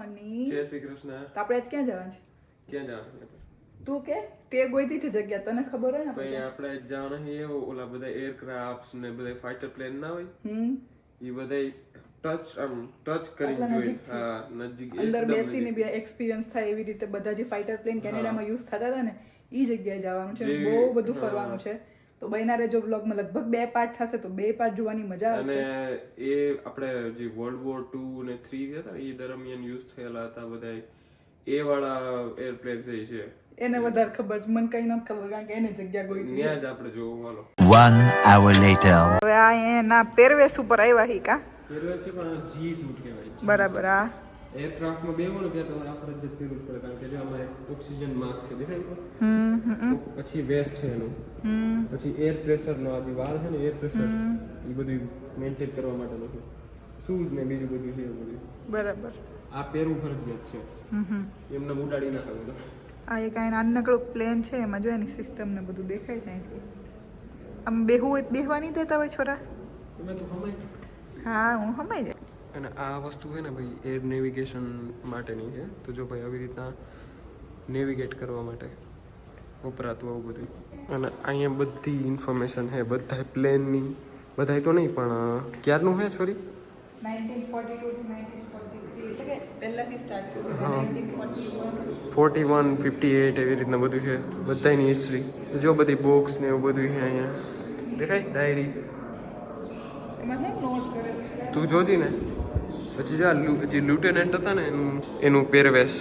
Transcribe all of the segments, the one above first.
Morning જય શ્રી કૃષ્ણ. તો આપણે આજ ક્યાં જવાનું છે? ક્યાં જવાનું તું કે? તે ગોઈતી છે જગ્યા તને ખબર હોય ને આપણે આપણે જવાના છીએ ઓલા બધા એરક્રાફ્ટ ને બધા ફાઇટર પ્લેન ના હોય? હમ. એ બધા ટચ આમ ટચ કરી જોઈએ. જોઈ હા નજીક અંદર બેસીને બી એક્સપિરિયન્સ થાય એવી રીતે બધા જે ફાઇટર પ્લેન કેનેડામાં યુઝ થતા હતા ને એ જગ્યાએ જવાનું છે બહુ બધું ફરવાનું છે. તો બહેના જો વ્લોગમાં. લગભગ બે પાર્ટ થશે તો બે પાર્ટ જોવાની મજા અને એ આપણે જે વર્લ્ડ વોર ટુ ને થ્રી હતા એ દરમિયાન યુઝ થયેલા હતા બધા એ. વાળા એરપ્લેન છે એને વધારે ખબર છે. મને કઈ નથી ખબર કારણ કે એને જગ્યા ગોઈ ત્યાં જ આપણે જોવાનો હાલો One hour later. હવે આ એના પહેરવેશ ઉપર આવ્યા હી કા? પહેરવેશ છે પણ જી સૂટ કહેવાય. બરાબર આ એરક્રાફ્ટમાં બેહો ને ત્યાં તમારે આપણે જ પહેરવું પડે કારણ કે જો આમાં એક ઓક્સિજન માસ્ક છે? દેખાય પછી વેસ્ટ છે એનું. પછી એર પ્રેશરનો આ જે વાલ છે ને એર પ્રેશર એ બધું મેન્ટેન કરવા માટેનું નથી. શૂઝ ને બીજું બધું છે એવું બધું બરાબર. આ પહેરવું ફરજિયાત છે. હમ હમ. એમને ઉડાડી નાખે બધું આ એક આ નાનકડું પ્લેન છે એમાં જો એની સિસ્ટમ ને બધું દેખાય છે અહીંથી. આમ બેહવું હોય બેહવાની બેહવા નહીં દેતા હોય છોરા? તમે તો સમય હા હું સમાઈ જાય. અને આ વસ્તુ છે ને ભાઈ એર નેવિગેશન માટેની છે. તો જો ભાઈ આવી રીતના નેવિગેટ કરવા માટે. વપરાતું આવું બધું. અને અહીંયા બધી ઇન્ફોર્મેશન છે. બધા પ્લેનની બધાય તો નહીં પણ ક્યારનું છે સોરી 1942 to 1943 એટલે કે પહેલાથી સ્ટાર્ટ થયું હા. ફોર્ટી વન ફિફ્ટી એટ એવી રીતના બધું છે. બધાની હિસ્ટ્રી જો બધી બુક્સ ને એવું બધું છે અહીંયા. દેખાય? ડાયરી તું જોતી ને. પછી જો જે લ્યુટેનન્ટ હતા ને એનું એનું પહેરવેશ.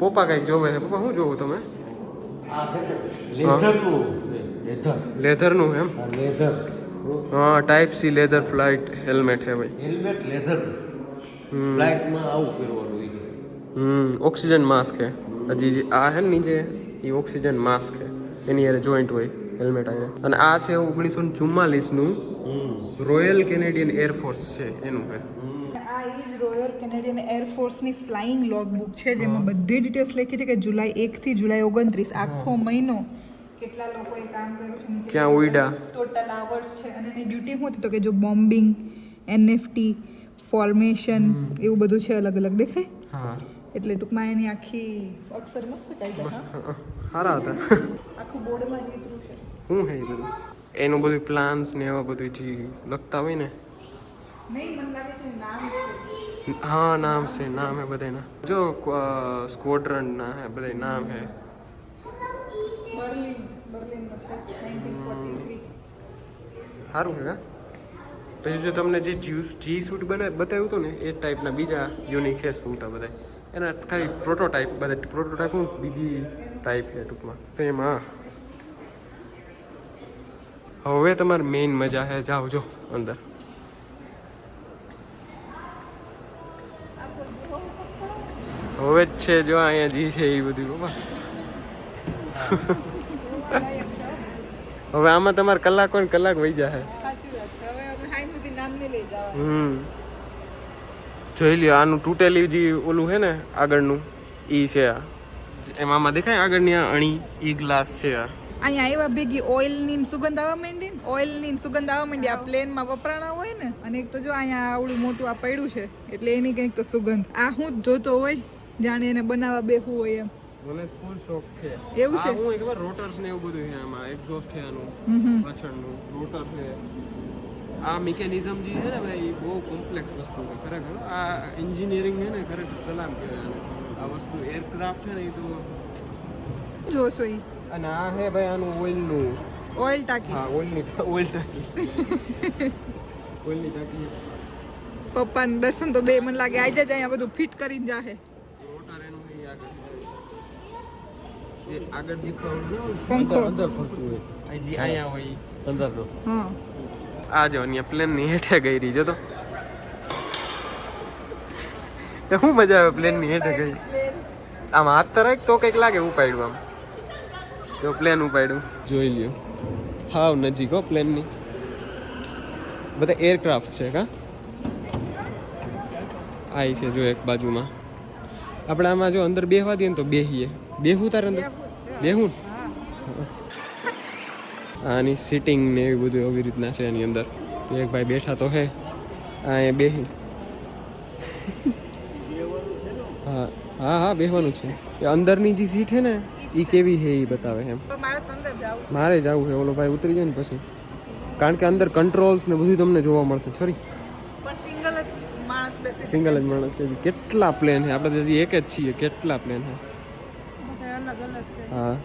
પપ્પા કંઈક જોવે છે? પપ્પા શું જોવું તમે? લેધરનું. લેધર. લેધરનું એમ? લેધર. હા type C leather flight helmet હે ભાઈ. Helmet leather. ફ્લાઇટમાં આવું પહેરવાનું હોય છે. હમ ઓક્સિજન માસ્ક હે હજી જે આ હે નીચે એ ઓક્સિજન માસ્ક હે એની યારે જોઈન્ટ હોય હેલ્મેટ આરે અને આ છે ઓગણીસો ને ચુમ્માલીસનું હમ. રોયલ કેનેડિયન એરફોર્સ છે એનું હે રોયલ કેનેડિયન એરફોર્સની ફ્લાઇંગ લોગબુક છે જેમાં બધી ડિટેલ્સ લખી છે કે જુલાઈ એકથી જુલાઈ ઓગણત્રીસ આખો મહિનો કેટલા લોકોએ કામ કર્યું છે ક્યાં ઉડ્યા? ટોટલ આવર્સ છે અને એની ડ્યુટી શું હતી તો કે જો બોમ્બિંગ એનએફટી ફોર્મેશન એવું બધું છે અલગ અલગ દેખાય? હા. એટલે ટૂંકમાં એની આખી અક્ષર મસ્ત કાઢ્યા. સારા હતા. આખું બોર્ડમાં જીતરું છે. શું હે બધું? એનું બધું પ્લાન્સ ને એવા બધું જે લખતા હોય ને હા નામ છે નામ હે બધાના. જો સ્ક્વોડ્રન ના હે બધા નામ હે. છે સારું છે. હા પછી જો તમને જે જ્યુસ જી સૂટ બને બતાવ્યું હતું ને એ ટાઈપના બીજા યુનિક છે સૂટ આ બધા એના ખાલી પ્રોટોટાઈપ બધા પ્રોટોટાઈપ હું બીજી ટાઈપ છે ટૂંકમાં. તો એમાં હવે તમારે મેઇન મજા છે જાઓ જો અંદર. હવે જ છે જો અહીંયા જી છે એ બધું હવે આમાં તમારે કલાકો ને કલાક વહી જાય હમ. જોઈ લ્યો આનું તૂટેલી જે ઓલું છે ને આગળનું ઈ છે આ. એમાં આમાં દેખાય આગળની આ અણી ઈ ગ્લાસ છે આ. અહીંયા આવ્યા ભેગી ઓઇલની સુગંધ આવવા માંડી ઓઇલ ઓઇલની સુગંધ આવવા માંડી. આ પ્લેનમાં વપરાણા હોય ને અને એક તો જો અહીંયા આવડું મોટું આ પડ્યું છે એટલે એની કંઈક તો સુગંધ. આ હું જોતો હોય જાણે એને બનાવવા બેહવું હોય એમ. મને ફૂલ શોખ છે. એવું છે? હું એકવાર રોટર્સ ને એવું બધું છે આમાં એક્ઝોસ્ટ છે આનું. પાછળનું. રોટર છે. આ મિકેનિઝમ જે છે ને ભાઈ બહુ કોમ્પ્લેક્સ વસ્તુ છે ખરેખર. આ એન્જિનિયરિંગ છે ને ખરેખર સલામ કહેવાય. આ વસ્તુ એરક્રાફ્ટ છે ને એ તો જોશો ઈ. અને આ છે ભાઈ આનું ઓઇલનું ઓઇલ ટાંકી. હા ઓઇલની ઓઇલ ટાંકી. ઓઇલની ટાંકી. પપ્પાને દર્શન તો બે મને લાગે આજે જ અહીંયા બધું ફિટ કરીને જાહે રોટર એનું છે ઈ આગળ એ આગળ દેખાવાનું અંદર ફરતું હોય. અહીં જે અહીંયા હોય અંદરનો આ જો અહીંયા પ્લેનની હેઠે ગઈ રહી જો તો. શું મજા આવે પ્લેનની હેઠે ગઈ. આમ હાથ તો તો કંઈક લાગે ઉપાડ્યું આમ. જો પ્લેન ઉપાડ્યું. જોઈ લ્યો. હાવ નજીક હો પ્લેનની બધા એરક્રાફ્ટ છે કા? આઈ છે જો એક બાજુમાં. આપણે આમાં જો અંદર બેહવા દઈએ ને તો બેહીએ. બેહું તારે અંદર? બેહું આની સિટિંગ ને એવી બધું એવી રીતના છે એની અંદર. એક ભાઈ બેઠા તો હે. આ એ બેહી. હા હા હા બેહવાનું છે. એ અંદરની જે સીટ છે ને એ કેવી છે એ બતાવે એમ. મારે જાવું છે. ઓલો ભાઈ ઉતરી જાય ને પછી. કારણ કે અંદર કંટ્રોલ્સ ને બધું તમને જોવા મળશે સોરી સિંગલ જ માણસ છે. કેટલા પ્લેન છે આપણે તો હજી એક જ છીએ કેટલા પ્લેન છે બધા અલગ અલગ છે હા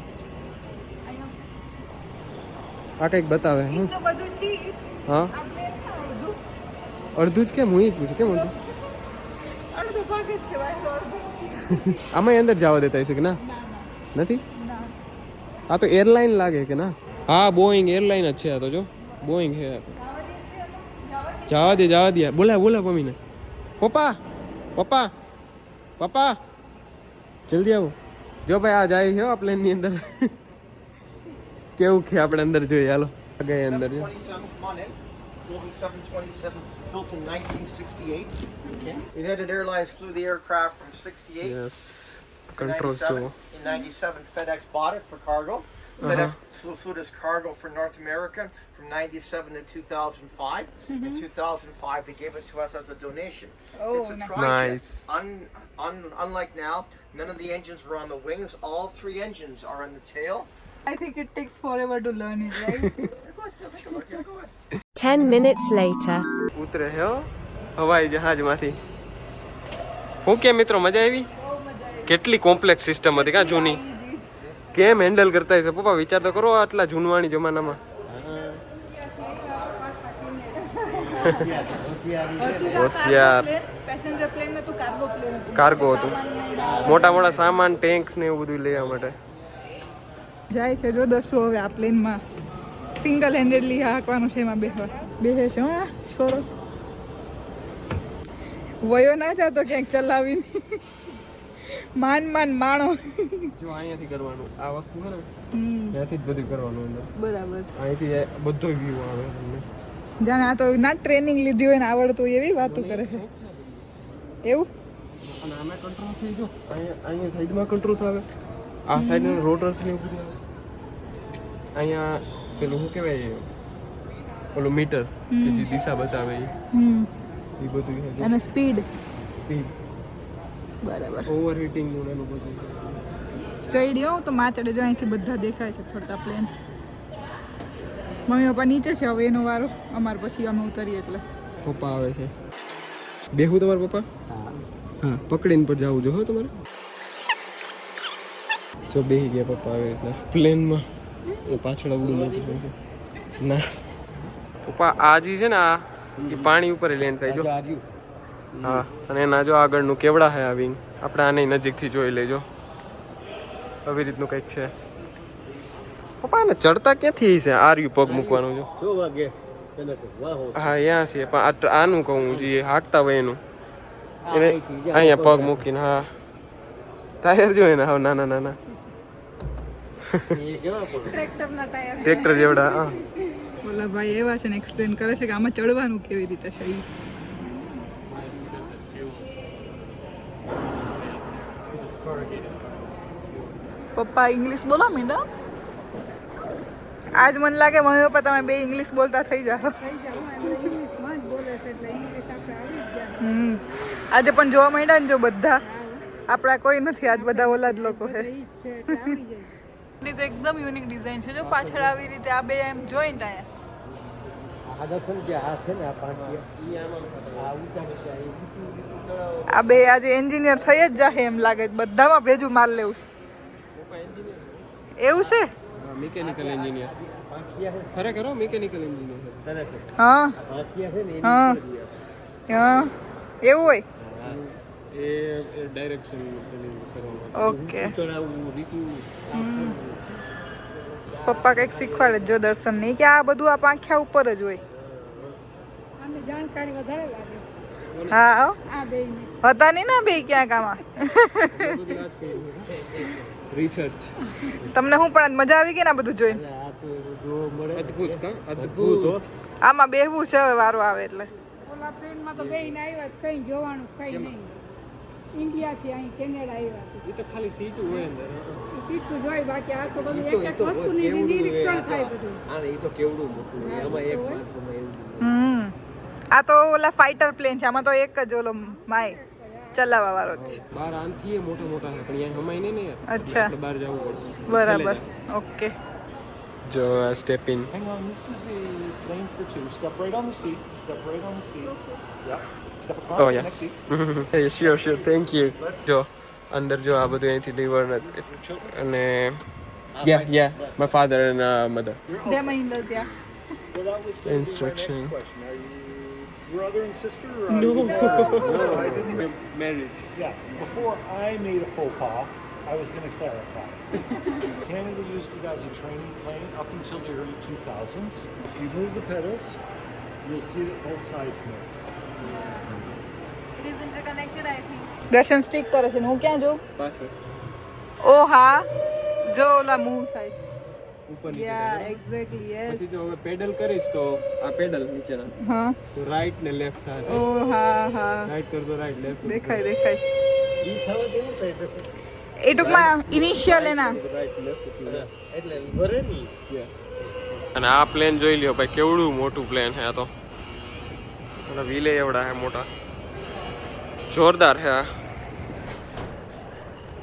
આ કંઈક બતાવે ઈ હું તો બધું ઠીક હા આ પ્લેન ના અડધું અડધું જ કેમ હું એ જ પૂછું કેમ અડધું અડધો ભાગ જ છે ભાઈ અડધો આમાં અંદર જવા દેતા હશે કે ના ના ના નથી ના આ તો એરલાઇન લાગે કે ના હા બોઈંગ એરલાઇન જ છે આ તો જો બોઈંગ છે આ તો. જવા દે જવા દે બોલા બોલા મમ્મીને પપ્પા પપ્પા પપ્પા જલ્દી આવો જો ભાઈ આ જાય છે આ પ્લેનની અંદર કેવું કે આપણે અંદર જોઈએ હાલો આ ગઈ અંદર જો 27, come on in. Boeing 727, built in 1968. United Airlines flew the aircraft from 68 yes to control 97. જુઓ In 97, FedEx bought it for cargo. FedEx flew, flew this cargo for North America from 97 to 2005. In 2005, they gave it to us as a donation. Oh, it's a nice. trijet. Nice. Un, un, unlike now, none of the engines were on the wings. All three engines are on the tail. I think it takes forever to learn it, right? Ten minutes later. ઉતરે હે હો હવાઈ જહાજમાંથી હું કે મિત્રો મજા આવી કેટલી complex system હતી કા જૂની કેમ હેન્ડલ કરતા હશે? પપ્પા, વિચાર તો કરો આટલા જૂનવાણી જમાનામાં. હોશિયાર. કાર્ગો હતું. મોટા મોટા સામાન ટેન્ક્સ ને એવું બધું લેવા માટે. જાય છે જો દસો હવે આ પ્લેનમાં. સિંગલ હેન્ડેડલી હાંકવાનું છે એમાં બેહવા. બેસે છે હા છોરો. વયો ના જાતો ક્યાંક ચલાવીને. માન માન માણો. જો અહીંયાથી કરવાનું. આ વસ્તુ છે ને ત્યાંથી જ બધું કરવાનું બરાબર. અહીંથી બધો વ્યૂ આવે તમને. જાણે આ તો ના ટ્રેનિંગ લીધી હોય ને આવડતું હોય એવી વાતો કરે છે. એવું? અને આમાં કંટ્રોલ થઈ જો અહીંયા અહીંયા સાઈડમાં કંટ્રોલ આવે આ સાઈડ રોટર્સ ને એવું બધું અહીંયા પેલું શું કહેવાય ઓલું મીટર જે દિશા બતાવે એ. બધું અને સ્પીડ સ્પીડ બરાબર. ઓવર હીટિંગનું એનું બધું. ચડ્યો? તો માચડે જો અહીંથી બધા દેખાય છે ફરતા પ્લેન્સ મમ્મી પપ્પા નીચે છે હવે એનો વારો. અમાર પછી અમે ઉતરીએ એટલે. પપ્પા આવે છે. બેહું તમારા પપ્પા? હા પકડીને પર જવું જો હો તમારે. જો બેહી ગયા પપ્પા આવી રીતના પ્લેનમાં એ પાછળ ઉડું નથી ના. પપ્પા આજી છે ને આ પાણી ઉપર લેન્ડ થાય જો. હા અને એના જો આગળનું કેવડા હે આ વિંગ આપણે આને નજીકથી જોઈ લેજો. આવી રીતનું કંઈક છે. પપ્પા એને ચડતા ક્યાંથી છે? આર્યું પગ મૂકવાનું જો. હો. અહીંયા છે પણ આનું કહું જે હાંકતા હોય એનું. એને અહીંયા પગ મૂકીને હા. ટાયર જો એના હા નાના નાના. એ કેવા પણ ટ્રેક્ટરના ટાયર ટ્રેક્ટર જેવડા હા. ઓલા ભાઈ એવા છે ને એક્સપ્લેન કરે છે કે આમાં ચડવાનું કેવી રીતે છે પપ્પા ઇંગ્લિશ બોલો મીંડા આજ મને લાગે મમ્મી પપ્પા તમે બે ઇંગ્લિશ બોલતા થઈ જાઓ. હમ. આજે પણ જોવા માંડ્યા ને જો બધા. આપણા કોઈ નથી આજ બધા ઓલા જ લોકો છે ની તો એકદમ યુનિક ડિઝાઇન છે જો પાછળ આવી રીતે આ બે એમ જોઈન્ટ આયા આ બે આજે એન્જિનિયર થઈ જ જાહે એમ લાગે. બધામાં ભેજું માર લેવું છે. એવું છે? મિકેનિકલ એન્જિનિયર ખરેખર મિકેનિકલ એન્જિનિયર હા પાંખિયા છે ને હા. હા. એવું હોય? એ ડાયરેક્શન ઓકે પપ્પા કંઈક શીખવાડે જો દર્શન નહીં કે આ બધું આ પાંખ્યા ઉપર જ હોય. જાણકારી વધારે લાગે છે. હા હો. હતા નહીં ને બે ક્યાંક આમાં? રિસર્ચ તમને હું પણ મજા આવી ગઈ ને આ બધું જોઈને? આ તો જોવા મળે. અદ્ભુત કા? અદ્ભુત. આમાં બેહવું છે હવે વારો આવે એટલે. ઓલા પ્લેનમાં તો બેહીને આવ્યા જ કંઈ જોવાનું કંઈ નહીં. ઇન્ડિયાથી અહીં કેનેડા આવ્યા એ તો ખાલી સીટ હોય અંદર સીટું જોઈ બાકી આ તો બધું એક એક વસ્તુની નિરીક્ષણ થાય બધું. હા એ તો કેવડું મોટું. આમાં એક માત્ર એવું હમ. આ તો ઓલા ફાઇટર પ્લેન છે આમાં તો એક જ ઓલો માય ચલાવવા વાળો જ છે બાર આનથી એ મોટા મોટા છે પણ અહીંયા હમાય નહીં ને યાર અચ્છા. એટલે બહાર જવું પડશે બરાબર ઓકે જો step in Hang on, this is a plane for two. Step right on the seat. Step right on the seat. Yep. Step across Oh, to the yeah. next seat. Sure sure thank you જો અંદર જો આ બધું અહીંથી lever અને yeah yeah my father and mother they my in yeah Well, that was gonna be my Instruction. brother and sister? Or No. Are you... no, I didn't. married Yeah. Before I made a faux pas, I was going to clarify. Canada used it as a training plane up until the early 2000s. If you move the pedals, you'll see that both sides move. Darshan stick કરે છે ને હું ક્યાં જોઉં પાછળ ઓ હા જો ઓલા move થાય ઉપર નીચે યા એક્ઝેક્ટલી યસ પછી જો હવે પેડલ કરીશ તો આ પેડલ નીચેના. હા. તો રાઈટ ને લેફ્ટ થાય ઓ હા હા. રાઈટ કરતો રાઈટ લેફ્ટ દેખાય દેખાય. ઈ થવા દેવું થાય તો એ ટૂંકમાં ઇનિશિયલ એના. રાઈટ લેફ્ટ એટલે ભરે ની અને આ પ્લેન જોઈ લ્યો ભાઈ કેવડું મોટું પ્લેન હે આ તો. અને વિલે એવડા હે મોટા. જોરદાર હે આ.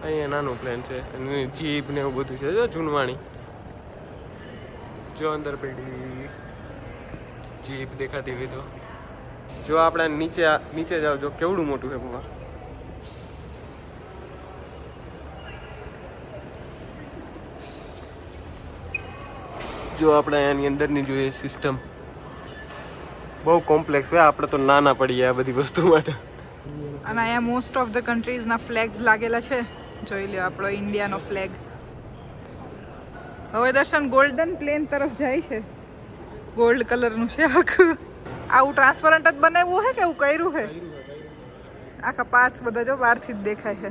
અહીંયા નાનું પ્લેન છે અને જીપ ને એવું બધું છે જો જૂનવાણી. જો અંદર પેડી જીપ દેખાતી હોય તો. જો આપણે નીચે નીચે જાવ જો કેવડું મોટું છે બાબા જો આપણે એની અંદરની જોઈએ સિસ્ટમ બહુ કોમ્પ્લેક્સ હોય આપણે તો નાના પડીએ આ બધી વસ્તુ માટે. અને અહીંયા મોસ્ટ ઓફ ધ કન્ટ્રીઝના ફ્લેગ્સ લાગેલા છે. જોઈ લ્યો આપણો ઇન્ડિયાનો ફ્લેગ હવે દર્શન ગોલ્ડન પ્લેન તરફ જાય છે. ગોલ્ડ કલરનું છે આખું આવું ટ્રાન્સપરન્ટ જ બનાવ્યું છે કે એવું કર્યું છે આખા પાર્ટ્સ બધા જો બહારથી જ દેખાય છે.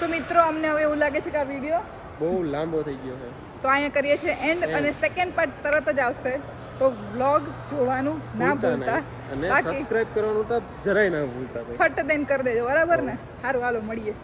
તો મિત્રો અમને હવે એવું લાગે છે કે આ વીડિયો બહુ લાંબો થઈ ગયો છે. તો અહીંયા કરીએ છીએ એન્ડ અને સેકન્ડ પાર્ટ તરત જ આવશે. તો વ્લોગ જોવાનું ના ભૂલતા. અને સબસ્ક્રાઇબ કરવાનું તો જરાય ના ભૂલતા ફટ દેન કરી દેજો બરાબર ને? સારું હાલો મળીએ.